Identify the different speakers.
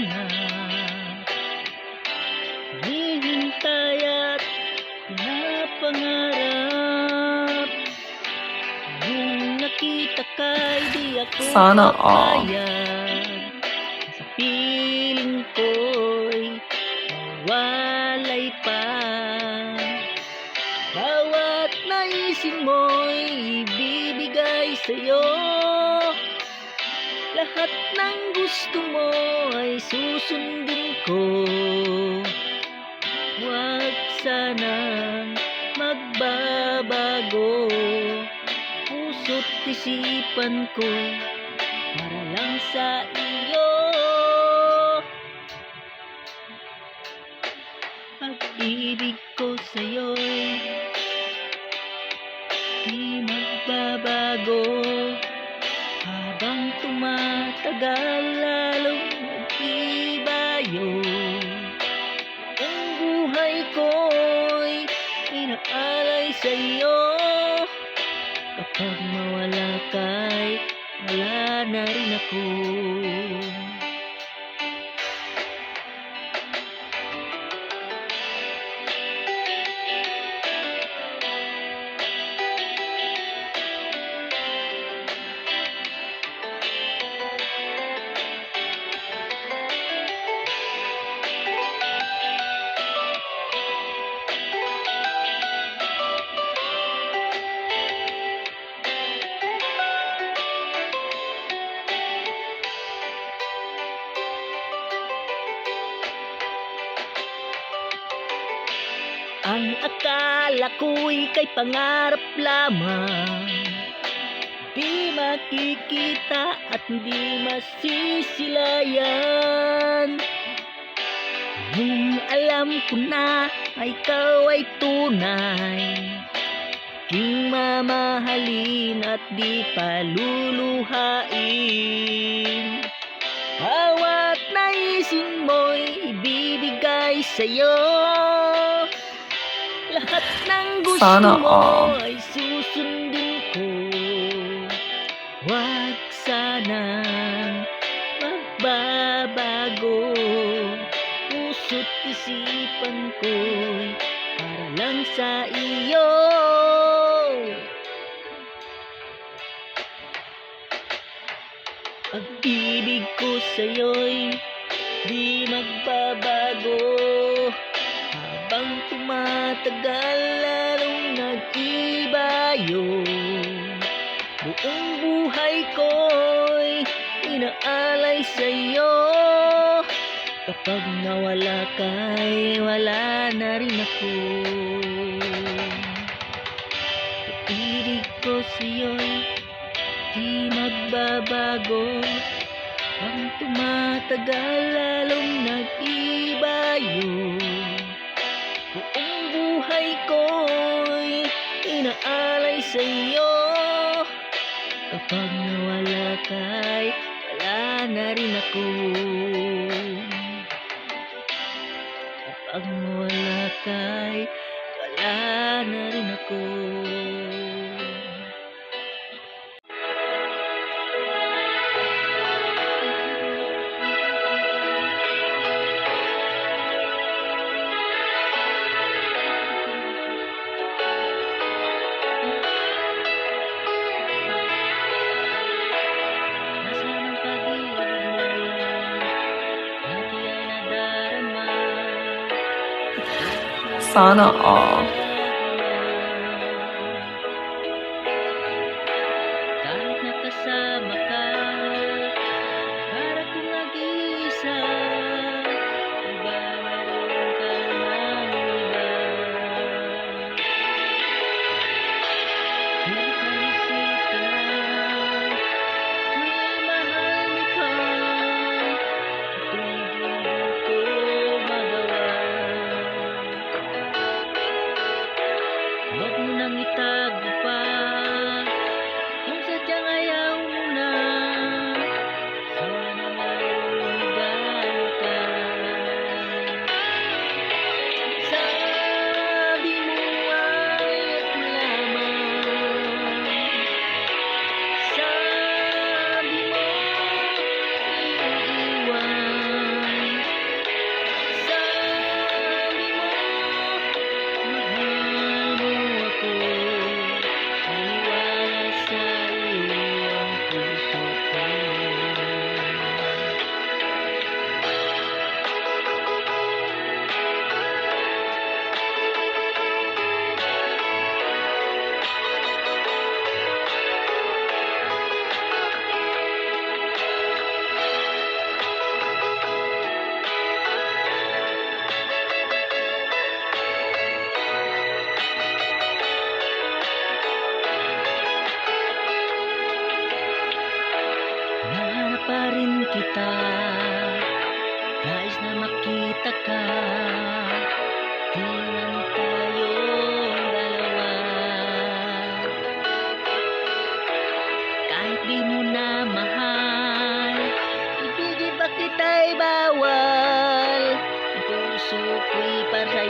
Speaker 1: na Hinihintay at pinapangarap. Nung nakita ka'y di ako
Speaker 2: Sana all.
Speaker 1: Sa piling ko'y mawalay pa. Bawat naisin mo'y ibibigay sa'yo Lahat ng gusto mo ay susundin ko. Huwag sanang magbabago. Puso't isipan ko para lang sa iyo. Pag-ibig ko sa'yo'y di magbabago tumatagal lalong nag-ibayo Ang buhay ko'y inaalay sa'yo. Kapag mawala ka'y wala na rin ako Ang akala ko'y kay pangarap lamang. Di makikita at di masisilayan. Nung alam ko na ay ikaw ay tunay King mamahalin at di paluluhain Bawat naisin mo'y ibibigay sa'yo Lahat ng gusto
Speaker 2: Sana
Speaker 1: mo
Speaker 2: all.
Speaker 1: ay susundin ko. Huwag sanang magbabago. Puso't isipan ko'y para lang sa iyo. Pag-ibig ko sa'yo'y di magbabago Habang tumatagal lalong nag-ibayo Buong buhay ko'y inaalay sa'yo. Kapag nawala ka'y wala na rin ako. Pag-ibig ko sa'yo'y di magbabago. Ang tumatagal lalong nag-ibayo Buong buhay ko'y inaalay sa'yo. Kapag nawala ka'y wala na rin ako. Kapag nawala ka'y wala na rin ako
Speaker 2: Sana all.
Speaker 1: Kahit nakasama Huwag mo nang itago pa magtaka Di lang tayong dalawa. Na mahal Ibigin ba kita'y bawal? Ang puso ko'y para